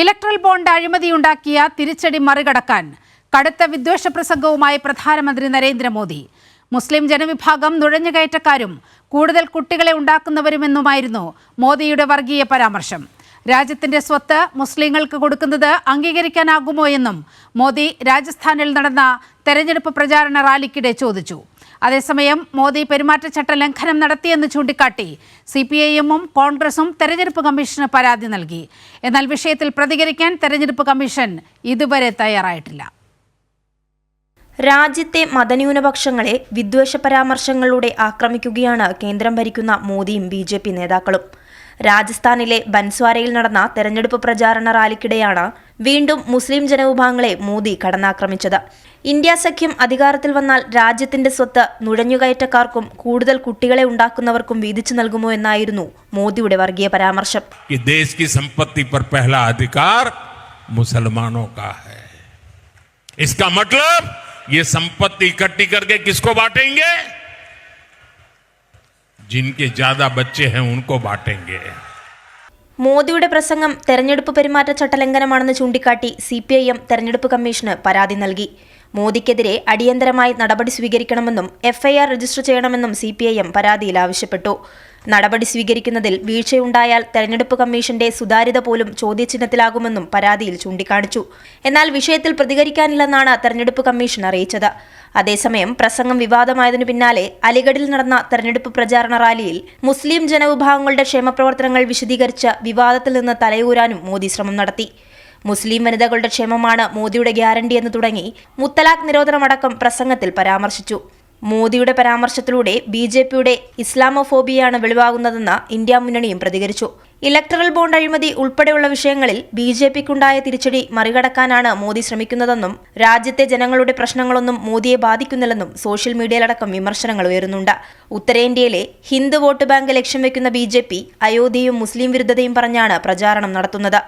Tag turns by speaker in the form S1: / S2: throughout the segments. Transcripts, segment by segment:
S1: Electoral bond അഴിമതിയുണ്ടാക്കിയ തിരിച്ചടി മറികടക്കാൻ കടുത്ത വിദ്വേഷ പ്രസംഗവുമായി പ്രധാനമന്ത്രി നരേന്ദ്രമോദി. മുസ്ലിം ജനവിഭാഗം നുഴഞ്ഞുകയറ്റക്കാരും കൂടുതൽ കുട്ടികളെ ഉണ്ടാക്കുന്നവരുമെന്നുമായിരുന്നു മോദിയുടെ വർഗീയ പരാമർശം. രാജ്യത്തിന്റെ സ്വത്ത് മുസ്ലിങ്ങൾക്ക് കൊടുക്കുന്നത് അംഗീകരിക്കാനാകുമോ എന്നും മോദി രാജസ്ഥാനിൽ നടന്ന തെരഞ്ഞെടുപ്പ് പ്രചാരണ റാലിക്കിടെ ചോദിച്ചു. അതേസമയം മോദി പെരുമാറ്റച്ചട്ട ലംഘനം നടത്തിയെന്ന് ചൂണ്ടിക്കാട്ടി സി പി ഐ എമ്മും കോൺഗ്രസും തെരഞ്ഞെടുപ്പ് കമ്മീഷന് പരാതി നൽകി. എന്നാൽ വിഷയത്തിൽ പ്രതികരിക്കാൻ തെരഞ്ഞെടുപ്പ് കമ്മീഷൻ ഇതുവരെ തയ്യാറായിട്ടില്ല.
S2: രാജ്യത്തെ മതന്യൂനപക്ഷങ്ങളെ വിദ്വേഷ പരാമർശങ്ങളിലൂടെ ആക്രമിക്കുകയാണ് കേന്ദ്രം ഭരിക്കുന്ന മോദിയും ബി നേതാക്കളും. രാജസ്ഥാനിലെ ബൻസ്വാരയിൽ നടന്ന തെരഞ്ഞെടുപ്പ് പ്രചാരണ റാലിക്കിടെയാണ് വീണ്ടും മുസ്ലിം ജനവിഭാഗങ്ങളെ മോദി കടന്നാക്രമിച്ചത് ഇന്ത്യ സഖ്യം അധികാരത്തിൽ വന്നാൽ രാജ്യത്തിന്റെ സ്വത്ത് നുഴഞ്ഞുകയറ്റക്കാർക്കും കൂടുതൽ കുട്ടികളെ ഉണ്ടാക്കുന്നവർക്കും വീതിച്ചു നൽകുമോ എന്നായിരുന്നു മോദിയുടെ വർഗീയ പരാമർശം
S3: कि देश की संपत्ति पर पहला अधिकार मुसलमानों का है इसका मतलब ये संपत्ति इकट्ठी करके किसको बांटेंगे ജിൻകെ ജാദാ ബച്ചെ ഹെ ഉൻകോ ബാട്ടെങ്കെ
S2: മോദിയുടെ പ്രസംഗം തെരഞ്ഞെടുപ്പ് പെരുമാറ്റച്ചട്ട ലംഘനമാണെന്ന് ചൂണ്ടിക്കാട്ടി സി പി ഐ എം തെരഞ്ഞെടുപ്പ് കമ്മീഷന് പരാതി നൽകി. മോദിക്കെതിരെ അടിയന്തരമായി നടപടി സ്വീകരിക്കണമെന്നും എഫ്ഐആർ രജിസ്റ്റർ ചെയ്യണമെന്നും സി പരാതിയിൽ ആവശ്യപ്പെട്ടു. നടപടി സ്വീകരിക്കുന്നതിൽ വീഴ്ചയുണ്ടായാൽ തെരഞ്ഞെടുപ്പ് കമ്മീഷന്റെ സുതാര്യത പോലും ചോദ്യചിഹ്നത്തിലാകുമെന്നും പരാതിയിൽ ചൂണ്ടിക്കാണിച്ചു. എന്നാൽ വിഷയത്തിൽ പ്രതികരിക്കാനില്ലെന്നാണ് തെരഞ്ഞെടുപ്പ് കമ്മീഷൻ അറിയിച്ചത്. അതേസമയം പ്രസംഗം വിവാദമായതിനു പിന്നാലെ അലിഗഡിൽ നടന്ന തെരഞ്ഞെടുപ്പ് പ്രചാരണ റാലിയിൽ മുസ്ലിം ജനവിഭാഗങ്ങളുടെ ക്ഷേമപ്രവർത്തനങ്ങൾ വിശദീകരിച്ച് വിവാദത്തിൽ നിന്ന് തലയൂരാനും മോദി ശ്രമം നടത്തി. മുസ്ലിം വനിതകളുടെ ക്ഷേമമാണ് മോദിയുടെ ഗ്യാരണ്ടി എന്ന് തുടങ്ങി മുത്തലാഖ് നിരോധനമടക്കം പ്രസംഗത്തിൽ പരാമർശിച്ചു. മോദിയുടെ പരാമർശത്തിലൂടെ ബി ജെ പിയുടെ ഇസ്ലാമോഫോബിയാണ് വെളിവാകുന്നതെന്ന് ഇന്ത്യ മുന്നണിയും പ്രതികരിച്ചു. ഇലക്ടറൽ ബോണ്ട് അഴിമതി ഉൾപ്പെടെയുള്ള വിഷയങ്ങളിൽ ബി ജെ പിക്കുണ്ടായ തിരിച്ചടി മറികടക്കാനാണ് മോദി ശ്രമിക്കുന്നതെന്നും രാജ്യത്തെ ജനങ്ങളുടെ പ്രശ്നങ്ങളൊന്നും മോദിയെ ബാധിക്കുന്നില്ലെന്നും സോഷ്യൽ മീഡിയയിലടക്കം വിമർശനങ്ങൾ ഉയരുന്നുണ്ട്. ഉത്തരേന്ത്യയിലെ ഹിന്ദു വോട്ട് ബാങ്ക് ലക്ഷ്യം വെക്കുന്ന ബി ജെ പി അയോധ്യയും മുസ്ലിം വിരുദ്ധതയും പറഞ്ഞാണ് പ്രചാരണം നടത്തുന്നത്.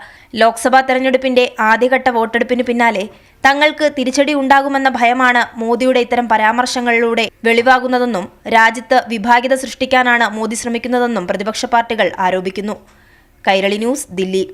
S2: ലോക്സഭാ തെരഞ്ഞെടുപ്പിന്റെ ആദ്യഘട്ട വോട്ടെടുപ്പിന് പിന്നാലെ തങ്ങൾക്ക് തിരിച്ചടി ഉണ്ടാകുമെന്ന ഭയമാണ് മോദിയുടെ ഇത്തരം പരാമർശങ്ങളിലൂടെ വെളിവാകുന്നതെന്നും രാജ്യത്ത് വിഭാഗിത സൃഷ്ടിക്കാനാണ് മോദി ശ്രമിക്കുന്നതെന്നും പ്രതിപക്ഷ പാർട്ടികൾ ആരോപിക്കുന്നു. കൈരളി ന്യൂസ് ദില്ലി.